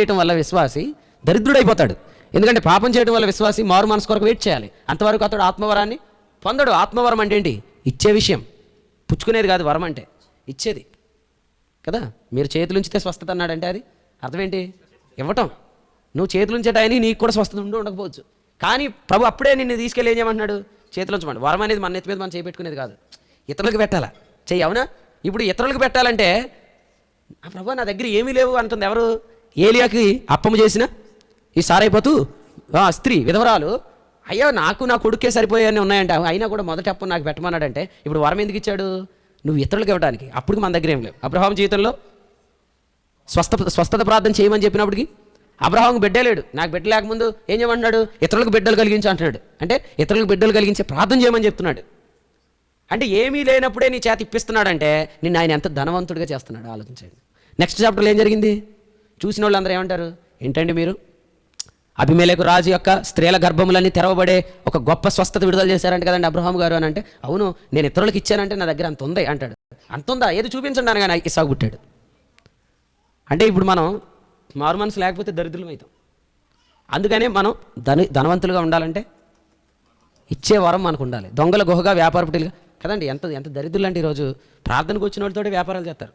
చేయటం వల్ల విశ్వాసి దరిద్రుడైపోతాడు. ఎందుకంటే పాపం చేయడం వల్ల విశ్వాసి మారు మనసు కొరకు వెయిట్ చేయాలి. అంతవరకు అతడు ఆత్మవరాన్ని పొందడు. ఆత్మవరం అంటే ఏంటి? ఇచ్చే విషయం. పుచ్చుకునేది కాదు వరం అంటే ఇచ్చేది. కదా? మీరు చేతులుంచితే స్వస్థత అన్నాడంటే అది. అర్థం ఏంటి? ఇవ్వటం. నువ్వు చేతులుంచేట ఆయన నీకు కూడా స్వస్థత ఉండి ఉండకపోవచ్చు. కానీ ప్రభు అప్పుడే నిన్ను తీసుకెళ్ళి ఏం చేయమంటున్నాడు? చేతులుంచమండి వరం అనేది మన నెత్తి మీద మనం చేపెట్టుకునేది కాదు. ఇతరులకు పెట్టాలా? చెయ్యి అవునా? ఇప్పుడు ఇతరులకు పెట్టాలంటే ఆ ప్రభు నా దగ్గర ఏమీ లేవు అంటుంది ఎవరు? ఏలియాకి అప్పము చేసిన ఈ సారైపోతూ ఆ స్త్రీ విధవరాలు అయ్యో నాకు నా కొడుకే సరిపోయాయని ఉన్నాయంట. అయినా కూడా మొదటి అప్పు నాకు పెట్టమన్నాడంటే ఇప్పుడు వరం ఎందుకు ఇచ్చాడు? నువ్వు ఇతరులకు ఇవ్వడానికి. అప్పుడు మన దగ్గర ఏం లేవు. అబ్రహాం జీవితంలో స్వస్థ స్వస్థత ప్రార్థన చేయమని చెప్పినప్పటికి అబ్రహాం బిడ్డే లేడు. నాకు బిడ్డ లేకముందు ఏం చేయమంటున్నాడు? ఇతరులకు బిడ్డలు కలిగించు అంటున్నాడు. అంటే ఇతరులకు బిడ్డలు కలిగించే ప్రార్థన చేయమని చెప్తున్నాడు. అంటే ఏమీ లేనప్పుడే నీ చేత ఇప్పిస్తున్నాడంటే నిన్ను ఆయన ఎంత ధనవంతుడిగా చేస్తున్నాడు ఆలోచించండి. నెక్స్ట్ చాప్టర్లో ఏం జరిగింది? చూసిన వాళ్ళందరూ ఏమంటారు? ఏంటండి మీరు? అభిమేలకు రాజు యొక్క స్త్రీల గర్భములన్నీ తెరవబడే ఒక గొప్ప స్వస్థత విడుదల చేశారంట కదండి అబ్రహాం గారు అని అంటే అవును నేను ఇతరులకు ఇచ్చానంటే నా దగ్గర అంత ఉంది అంటాడు. అంత ఉందా? ఏది చూపించండి అనగానే ఇసాగు పుట్టాడు. అంటే ఇప్పుడు మనం మారు మనసు లేకపోతే దరిద్రులం అవుతాం. అందుకనే మనం ధని ధనవంతులుగా ఉండాలంటే ఇచ్చే వరం మనకు ఉండాలి. దొంగల గుహగా వ్యాపార కదండి ఎంత ఎంత దరిద్రులు అంటే ఈరోజు ప్రార్థనకు వచ్చిన వాళ్ళతోటి వ్యాపారాలు చేస్తారు.